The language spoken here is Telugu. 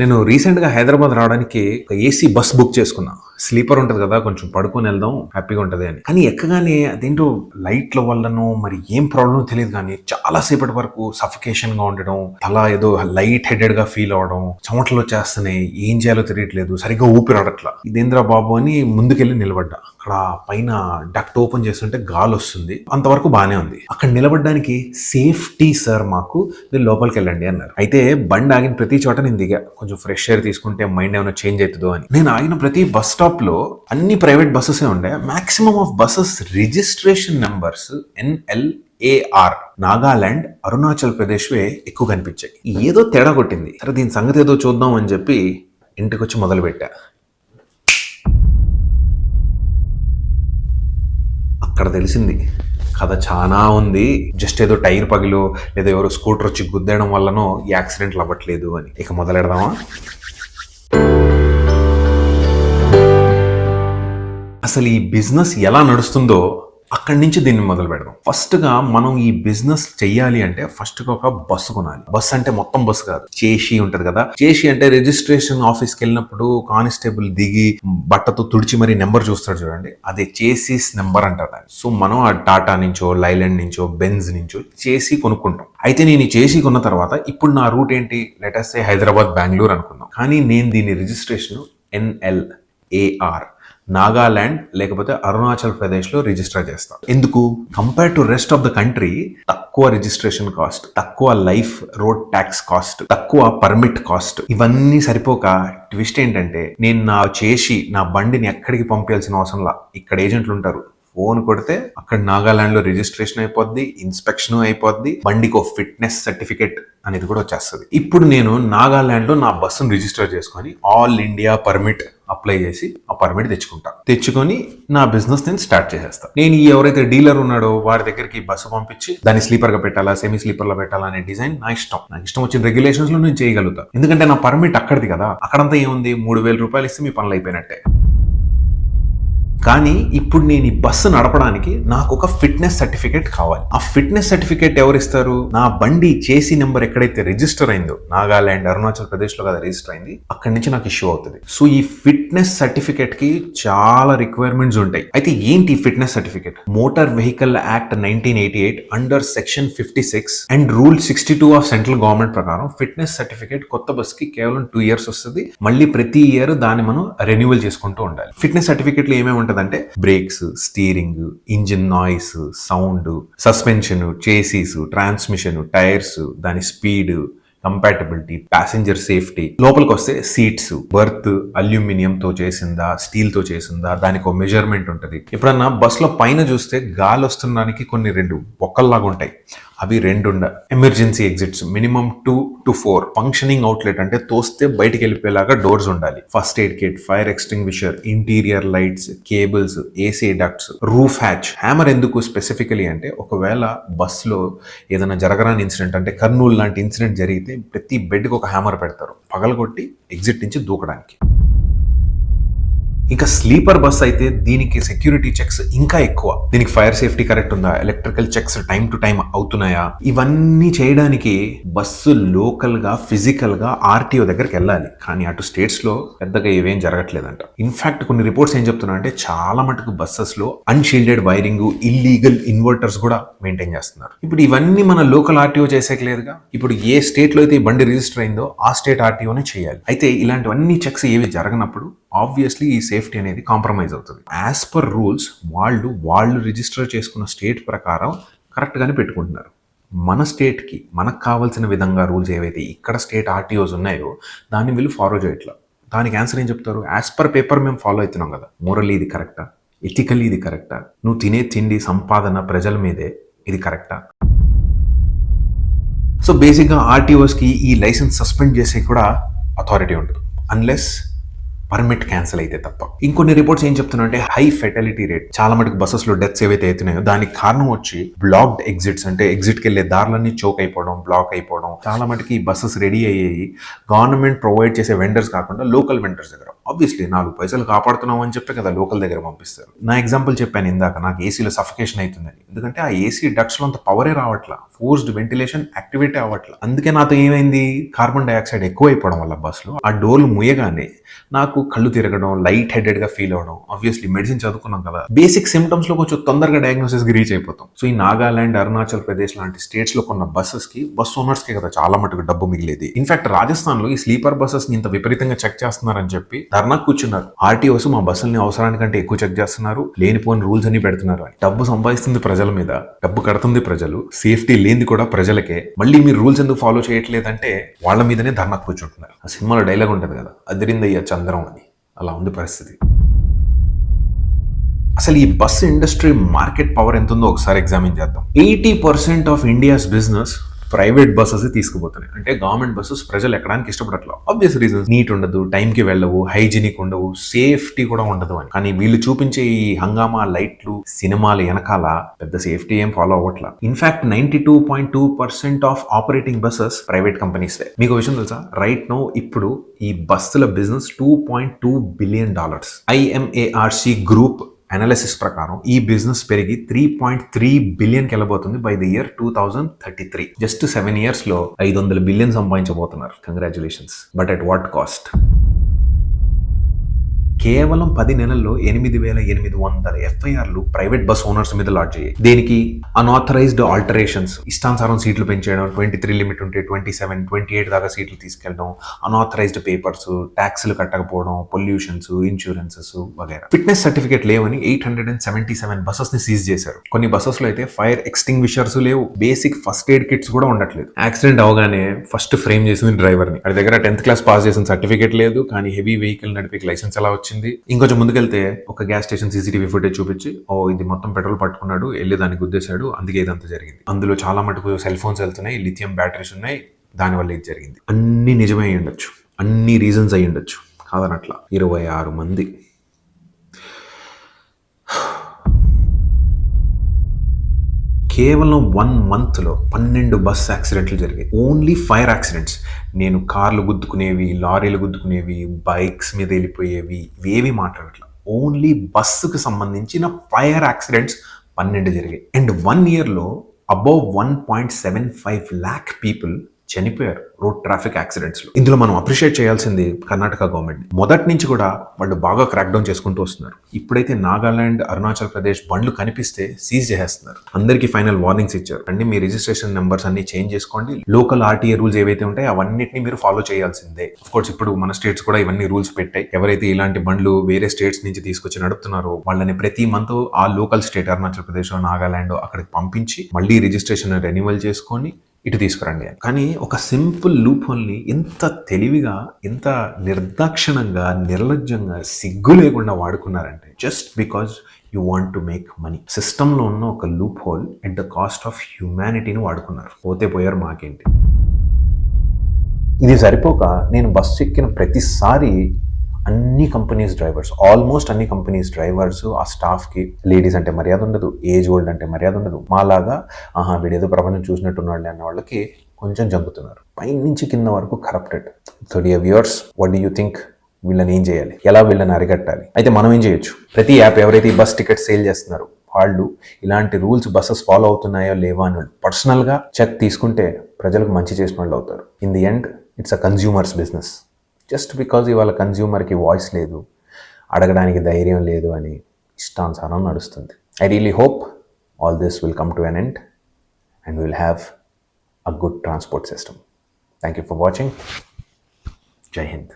నేను రీసెంట్గా హైదరాబాద్ రావడానికి ఒక ఏసీ బస్ బుక్ చేసుకున్నా. స్లీపర్ ఉంటుంది కదా కొంచెం పడుకొని వెళ్దాం హ్యాపీగా ఉంటుంది అని. కానీ ఎక్కగానే అదేంటో లైట్ల వల్లనో మరి ఏం ప్రాబ్లమ్ తెలియదు కానీ చాలా సేపటి వరకు సఫికేషన్గా ఉండడం తల ఏదో లైట్ హెడెడ్గా ఫీల్ అవడం చెమటలు వచ్చేస్తున్నాయి ఏం చేయాలో తెలియట్లేదు సరిగ్గా ఊపిరి ఆడట్లా. ఇదేంద్రా బాబు అని ముందుకెళ్ళి నిలబడ్డా. అక్కడ పైన డక్ట్ ఓపెన్ చేస్తుంటే గాలి వస్తుంది. అంతవరకు బాగానే ఉంది. అక్కడ నిలబడడానికి సేఫ్టీ సార్ మాకు మీరు లోపలికి వెళ్ళండి అన్నారు. అయితే బండి ఆగిన ప్రతి చోట నేను దిగా. కొంచెం ఫ్రెష్ ఎయిర్ తీసుకుంటే మైండ్ ఏమైనా చేంజ్ అవుతుందో అని. నేను ఆగిన ప్రతి బస్ స్టాప్ స్టాప్లో అన్ని ప్రైవేట్ బస్సెస్ ఉండే. Maximum of buses registration numbers NL AR Nagaland Arunachal ప్రదేశ్వే ఎక్కువ కనిపించాయి. ఏదో తేడా కొట్టింది. సరే దీని సంగతి ఏదో చూద్దాం అని చెప్పి ఇంటికి వచ్చి మొదలుపెట్టా. అక్కడ తెలిసింది కథ చాలా ఉంది. జస్ట్ ఏదో టైర్ పగిలో లేదా ఎవరో స్కూటర్ వచ్చి గుద్దేయడం వల్లనో ఈ యాక్సిడెంట్లు అవ్వట్లేదు అని. ఇక మొదలెడదామా? అసలు ఈ బిజినెస్ ఎలా నడుస్తుందో అక్కడి నుంచి దీన్ని మొదలు పెడదాం. ఫస్ట్గా మనం ఈ బిజినెస్ చెయ్యాలి అంటే ఫస్ట్గా ఒక బస్సు కొనాలి. బస్ అంటే మొత్తం బస్సు కాదు. చేసి ఉంటది కదా. చేసి అంటే రిజిస్ట్రేషన్ ఆఫీస్కి వెళ్ళినప్పుడు కానిస్టేబుల్ దిగి బట్టతో తుడిచి మరి నెంబర్ చూస్తాడు చూడండి. అదే చేసీస్ నెంబర్ అంటారు దాన్ని. సో మనం ఆ టాటా నుంచో లైలాండ్ నుంచో బెంజ్ నుంచో చేసి కొనుక్కుంటాం. అయితే నేను చేసి కొన్న తర్వాత ఇప్పుడు నా రూట్ ఏంటి? లెటర్స్ హైదరాబాద్ బెంగళూరు అనుకుందాం. కానీ నేను దీని రిజిస్ట్రేషన్ ఎన్ఎల్ ఏఆర్ నాగాల్యాండ్ లేకపోతే అరుణాచల్ ప్రదేశ్లో రిజిస్టర్ చేస్తాం. ఎందుకు? Compare to rest of the country తక్కువ రిజిస్ట్రేషన్ కాస్ట్ తక్కువ లైఫ్ రోడ్ ట్యాక్స్ కాస్ట్ తక్కువ పర్మిట్ కాస్ట్ ఇవన్నీ సరిపోక ట్విస్ట్ ఏంటంటే నేను నా చేసి నా బండిని ఎక్కడికి పంపించాల్సిన అవసరంలా ఇక్కడ ఏజెంట్లు ఉంటారు. ఫోన్ కొడితే అక్కడ నాగాలాండ్లో రిజిస్ట్రేషన్ అయిపోద్ది ఇన్స్పెక్షన్ అయిపోద్ది బండికి ఒక ఫిట్నెస్ సర్టిఫికేట్ అనేది కూడా వచ్చేస్తుంది. ఇప్పుడు నేను నాగాలాండ్లో నా బస్సును రిజిస్టర్ చేసుకొని ఆల్ ఇండియా పర్మిట్ అప్లై చేసి ఆ పర్మిట్ తెచ్చుకుంటా. తెచ్చుకొని నా బిజినెస్ నేను స్టార్ట్ చేసేస్తా. నేను ఈ ఎవరైతే డీలర్ ఉన్నాడో వారి దగ్గరికి బస్సు పంపించి దాన్ని స్లీపర్గా పెట్టాలా సెమీ స్లీపర్లో పెట్టాలా అనే డిజైన్ నా ఇష్టం. నాకు ఇష్టం వచ్చిన రెగ్యులేషన్స్లో నేను చేయగలుగుతా. ఎందుకంటే నా పర్మిట్ అక్కడిది కదా. అక్కడంతా ఏముంది? మూడు వేల రూపాయలు ఇస్తే మీ పనులు అయిపోయినట్టే. కానీ ఇప్పుడు నేను ఈ బస్సు నడపడానికి నాకు ఒక ఫిట్నెస్ సర్టిఫికేట్ కావాలి. ఆ ఫిట్నెస్ సర్టిఫికేట్ ఎవరు ఇస్తారు నా బండి చేసి నెంబర్ ఎక్కడైతే రిజిస్టర్ అయిందో నాగాలాండ్ అరుణాచల్ ప్రదేశ్లో కదా రిజిస్టర్ అయింది అక్కడి నుంచి నాకు ఇష్యూ అవుతుంది. సో ఈ ఫిట్నెస్ సర్టిఫికేట్కి చాలా రిక్వైర్మెంట్స్ ఉంటాయి. అయితే ఏంటి fitness certificate? Motor vehicle act nineteen eighty eight under section fifty six and rule sixty two of central government ప్రకారం ఫిట్నెస్ సర్టిఫికేట్ కొత్త బస్కి కేవలం టూ ఇయర్స్ వస్తుంది. మళ్ళీ ప్రతి ఇయర్ దాన్ని మనం రెన్యువల్ చేసుకుంటూ ఉండాలి. ఫిట్నెస్ సర్టిఫికేట్లు ఏమేమి ఉంటాయి? ఉంటుందంటే brakes steering engine noise sound suspension chassis transmission tyres దాని స్పీడ్ కంపాటబిలిటీ ప్యాసింజర్ సేఫ్టీ. లోపలికి వస్తే సీట్స్ బర్త్ అల్యూమినియం తో చేసిందా స్టీల్తో చేసిందా దానికి ఒక మెజర్మెంట్ ఉంటుంది. ఎప్పుడన్నా బస్సులో పైన చూస్తే గాలి వస్తున్నానికి కొన్ని రెండు బొక్కల్లాగా ఉంటాయి అవి రెండు ఉండ emergency exits minimum two to four functioning outlet అంటే తోస్తే బయటికి వెళ్ళిపోయేలాగా డోర్స్ ఉండాలి first aid kit fire extinguisher interior lights cables AC ducts roof hatch hammer ఎందుకు స్పెసిఫికలీ అంటే ఒకవేళ బస్సులో ఏదైనా జరగరాని ఇన్సిడెంట్ అంటే కర్నూలు లాంటి ఇన్సిడెంట్ జరిగితే ప్రతి బెడ్కి ఒక హ్యామర్ పెడతారు. పగలగొట్టి ఎగ్జిట్ నుంచి దూకడానికి. ఇంకా స్లీపర్ బస్ అయితే దీనికి సెక్యూరిటీ చెక్స్ ఇంకా ఎక్కువ. దీనికి ఫైర్ సేఫ్టీ కరెక్ట్ ఉందా? Electrical checks time to time అవుతున్నాయా? ఇవన్నీ చేయడానికి బస్సు లోకల్గా ఫిజికల్గా ఆర్టీఓ దగ్గరికి వెళ్ళాలి. కానీ అటు స్టేట్స్లో పెద్దగా ఇవేం జరగట్లేదంట. ఇన్ఫాక్ట్ కొన్ని రిపోర్ట్స్ ఏం చెప్తున్నా అంటే చాలా మటుకు బస్సెస్లో అన్షీల్డెడ్ వైరింగ్ ఇల్లీగల్ ఇన్వర్టర్స్ కూడా మెయింటైన్ చేస్తున్నారు. ఇప్పుడు ఇవన్నీ మన లోకల్ ఆర్టీఓ చేసేకలేదుగా ఇప్పుడు ఏ స్టేట్లో అయితే ఈ బండి రిజిస్టర్ అయిందో ఆ స్టేట్ ఆర్టీఓనే చేయాలి. అయితే ఇలాంటివన్నీ చెక్స్ ఏవి జరగనప్పుడు ఆబ్వియస్లీ ఈ సేఫ్టీ అనేది కాంప్రమైజ్ అవుతుంది. యాజ్ పర్ రూల్స్ వాళ్ళు వాళ్ళు రిజిస్టర్ చేసుకున్న స్టేట్ ప్రకారం కరెక్ట్గానే పెట్టుకుంటున్నారు. మన స్టేట్కి మనకు కావాల్సిన విధంగా రూల్స్ ఏవైతే ఇక్కడ స్టేట్ ఆర్టీఓస్ ఉన్నాయో దాన్ని వీళ్ళు ఫాలో చేయట్లా. దానికి ఆన్సర్ ఏం చెప్తారు? యాజ్ పర్ పేపర్ మేము ఫాలో అవుతున్నాం కదా. మోరల్లీ ఇది కరెక్టా ఎథికల్లీ ఇది కరెక్టా నువ్వు తినే తిండి సంపాదన ప్రజల మీదే ఇది కరెక్టా సో బేసిక్గా ఆర్టీఓస్కి ఈ లైసెన్స్ సస్పెండ్ చేసే కూడా అథారిటీ ఉంటుంది. అన్లెస్ పర్మిట్ క్యాన్సిల్ అయితే తప్ప. ఇంకొన్ని రిపోర్ట్స్ ఏం చెప్తున్నాయంటే హై ఫెటాలిటీ రేట్ చాలా మటుకు బస్సెస్లో డెత్స్ ఏవైతే అవుతున్నాయో దానికి కారణం వచ్చి బ్లాక్డ్ ఎగ్జిట్స్ అంటే ఎగ్జిట్కి వెళ్ళే దారులన్నీ చోక్ అయిపోవడం బ్లాక్ అయిపోవడం. చాలా మటుకి ఈ బస్సెస్ రెడీ అయ్యాయి. గవర్నమెంట్ ప్రొవైడ్ చేసే వెండర్స్ కాకుండా లోకల్ వెండర్స్ దగ్గర. ఆబ్వియస్లీ నాలుగు పైసలు కాపాడుతున్నావు అని చెప్పి కదా లోకల్ దగ్గర పంపిస్తారు. నా ఎగ్జాంపుల్ చెప్పాను ఇందాక నాకు ఏసీలో సఫికేషన్ అవుతుందని ఎందుకంటే ఆ ఏసీ డక్స్లో అంత పవరే రావట్లా. ఫోర్స్డ్ వెంటిలేషన్ యాక్టివేట్ అవ్వట్లా. అందుకే నాతో ఏమైంది? కార్బన్ డైఆక్సైడ్ ఎక్కువైపోవడం వల్ల బస్సులో ఆ డోర్లు ముయ్యగానే నాకు కళ్ళు తిరగడం లైట్ హెడెడ్గా ఫీల్ అవడం ఆబ్వియస్లీ మెడిసిన్ చదువుకున్నాం కదా. బేసిక్ సిమ్టమ్స్లో కొంచెం తొందరగా డయాగ్నోసిస్కి రీచ్ అయిపోతాం. సో ఈ నాగాలాండ్ అరుణాచల్ ప్రదేశ్ లాంటి స్టేట్స్లో కొన్న బస్సెస్కి బస్ ఓనర్స్కి కదా చాలా మటుకు డబ్బు మిగిలేది. ఇన్ఫాక్ట్ రాజస్థాన్లో ఈ స్లీపర్ బస్సెస్ని ఇంత విపరీతంగా చెక్ చేస్తున్నారని చెప్పి ధర్నా కూర్చున్నారు. ఆర్టీఓస్ మా బస్సుల్ని అవసరానికంటే ఎక్కువ చెక్ చేస్తున్నారు. లేనిపోని రూల్స్ అన్ని పెడుతున్నారు అని. డబ్బు సంపాదిస్తుంది ప్రజల మీద. డబ్బు కడుతుంది ప్రజలు. సేఫ్టీ లేనిది కూడా ప్రజలకే. మళ్ళీ మీరు రూల్స్ ఎందుకు ఫాలో చేయట్లేదంటే వాళ్ళ మీదనే ధర్నా కూర్చుంటున్నారు. ఆ సినిమాలో డైలాగ్ ఉంటుంది కదా అదిరిందయ్యా చంద్రం అని. అలా ఉంది పరిస్థితి. అసలు ఈ బస్ ఇండస్ట్రీ మార్కెట్ పవర్ ఎంత ఉందో ఒకసారి ఎగ్జామిన్ చేద్దాం. Eighty percent of India's business private buses తీసుకుపోతున్నాయి. అంటే గవర్నమెంట్ బస్సెస్ ప్రజలు ఎక్కడానికి ఇష్టపడట్లేదు ఆబ్వియస్ రీజన్స్ నీట్ ఉండదు టైంకి వెళ్ళవు హైజీనిక్ ఉండవు సేఫ్టీ కూడా ఉండదు అని. కానీ వీళ్ళు చూపించే ఈ హంగామా లైట్లు సినిమాల వెనకాల పెద్ద సేఫ్టీ ఏం follow అవ్వట్లా. In fact ninety two point two percent of operating buses private companies మీకు విషయం తెలుసా? రైట్ నో ఇప్పుడు ఈ బస్సుల business two point two billion dollars IMARC group analysis ప్రకారం ఈ బిజినెస్ పెరిగి three point three billion వెళ్ళబోతుంది by the year two thousand thirty three just seven ఇయర్స్లో ఐదు వందల billion సంపాదించబోతున్నారు. Congratulations but at what cost కేవలం పది నెలల్లో ఎనిమిది వేల ఎనిమిది వందల ఎఫ్ఐఆర్లు ప్రైవేట్ బస్ ఓనర్స్ మీద లాడ్జ్ అయ్యాయి దేనికి అన్ఆథరైజ్డ్ ఆల్టరేషన్స్ ఇష్టానుసారం సీట్లు పెంచేయడం ట్వంటీ త్రీ లిమిట్ ఉంటే ట్వంటీ సెవెన్ ట్వంటీ ఎయిట్ దాకా సీట్లు తీసుకెళ్ళడం అన్ఆథరైజ్డ్ పేపర్స్ ట్యాక్స్లు కట్టకపోవడం పొల్యూషన్స్ ఇన్సూరెన్సెస్ వగేరా. ఫిట్నెస్ సర్టిఫికేట్ లేవని eight hundred and seventy seven బస్సెస్ని seize చేశారు. కొన్ని బస్సెస్లో అయితే ఫైర్ ఎక్స్టింగ్విషర్స్ లేవు. బేసిక్ ఫస్ట్ ఎయిడ్ కిట్స్ కూడా ఉండట్లేదు. యాక్సిడెంట్ అవగానే ఫస్ట్ ఫ్రేమ్ చేసింది డ్రైవర్ని. దగ్గర టెన్త్ క్లాస్ పాస్ చేసిన సర్టిఫికేట్ లేదు కానీ హెవీ వెహికల్ నడిపే లైసెన్స్ ఎలా వచ్చింది? ఇంకొంచెం ముందుకెళ్తే ఒక గ్యాస్ స్టేషన్ సీసీటీవీ ఫుటేజ్ చూపించి ఓ ఇది మొత్తం పెట్రోల్ పట్టుకున్నాడు వెళ్ళి దానికి గుద్దేశాడు అందుకే ఇదంతా జరిగింది. అందులో చాలా మటుకు సెల్ ఫోన్స్ వెళ్తున్నాయి లిథియం బ్యాటరీస్ ఉన్నాయి దానివల్ల ఇది జరిగింది. అన్ని నిజమే అయ్యి ఉండొచ్చు. అన్ని రీజన్స్ అయ్యి ఉండొచ్చు కాదనట్లా. ఇరవై ఆరు మంది. కేవలం వన్ మంత్లో పన్నెండు బస్ యాక్సిడెంట్లు జరిగాయి. ఓన్లీ ఫైర్ యాక్సిడెంట్స్ నేను కార్లు గుద్దుకునేవి లారీలు గుద్దుకునేవి బైక్స్ మీద వెళ్ళిపోయేవి ఇవేవి మాట్లాడట్లా. ఓన్లీ బస్సుకు సంబంధించిన ఫైర్ యాక్సిడెంట్స్ పన్నెండు జరిగాయి. అండ్ వన్ ఇయర్లో above one point seven five lakh people చనిపోయారు రోడ్ ట్రాఫిక్ యాక్సిడెంట్స్లో ఇందులో మనం అప్రిషియేట్ చేయాల్సింది కర్ణాటక గవర్నమెంట్. మొదటి నుంచి కూడా వాళ్ళు బాగా క్రాక్ డౌన్ చేసుకుంటూ వస్తున్నారు. ఇప్పుడైతే నాగాలాండ్ అరుణాచల్ ప్రదేశ్ బండ్లు కనిపిస్తే సీజ్ చేసేస్తున్నారు. అందరికీ ఫైనల్ వార్నింగ్స్ ఇచ్చారు. అండి మీ రిజిస్ట్రేషన్ నెంబర్స్ అన్ని చేంజ్ చేసుకోండి. లోకల్ ఆర్టీఏ రూల్స్ ఏవైతే ఉంటాయో అవన్నిటిని మీరు ఫాలో చేయాల్సిందే. కోర్స్ ఇప్పుడు మన స్టేట్స్ కూడా ఇవన్నీ రూల్స్ పెట్టాయి. ఎవరైతే ఇలాంటి బండ్లు వేరే స్టేట్స్ నుంచి తీసుకొచ్చి నడుపుతున్నారో వాళ్ళని ప్రతి మంత్ ఆ లోకల్ స్టేట్ అరుణాచల్ ప్రదేశ్ నాగాలాండ్ అక్కడికి పంపించి మళ్ళీ రిజిస్ట్రేషన్ రెన్యువల్ చేసుకొని ఇటు తీసుకురండి అని. కానీ ఒక సింపుల్ లూప్ హోల్ని ఎంత తెలివిగా ఎంత నిర్దాక్షిణంగా నిర్లజ్జంగా సిగ్గు లేకుండా వాడుకున్నారంటే just because you want to make money సిస్టంలో ఉన్న ఒక loophole at the cost of హ్యుమానిటీని వాడుకున్నారు. పోతే పోయారు మాకేంటి? ఇది సరిపోక నేను బస్సు ఎక్కిన ప్రతిసారి అన్ని కంపెనీస్ డ్రైవర్స్ ఆల్మోస్ట్ అన్ని కంపెనీస్ డ్రైవర్స్ ఆ స్టాఫ్కి లేడీస్ అంటే మర్యాద ఉండదు ఏజ్ ఓల్డ్ అంటే మర్యాద ఉండదు. మాలాగా ఆహా వీడేదో ప్రపంచం చూసినట్టున్నాడు అన్న వాళ్ళకి కొంచెం జంపుతున్నారు పైనుంచి కింద వరకు corrupted so dear viewers what do you think వీళ్ళని ఏం చేయాలి? ఎలా వీళ్ళని అరికట్టాలి? అయితే మనం ఏం చేయొచ్చు? ప్రతి యాప్ ఎవరైతే ఈ బస్ టికెట్ సేల్ చేస్తున్నారో వాళ్ళు ఇలాంటి రూల్స్ బస్సెస్ ఫాలో అవుతున్నాయో లేవా అని పర్సనల్గా చెక్ తీసుకుంటే ప్రజలకు మంచి చేసిన వాళ్ళు అవుతారు. In the end it's a consumers business just because ఇవాళ కన్జ్యూమర్కి వాయిస్ లేదు అడగడానికి ధైర్యం లేదు అని ఇష్టానుసారం నడుస్తుంది. I really hope all this will come to an end and will have a good transport system thank you for watching Jai Hind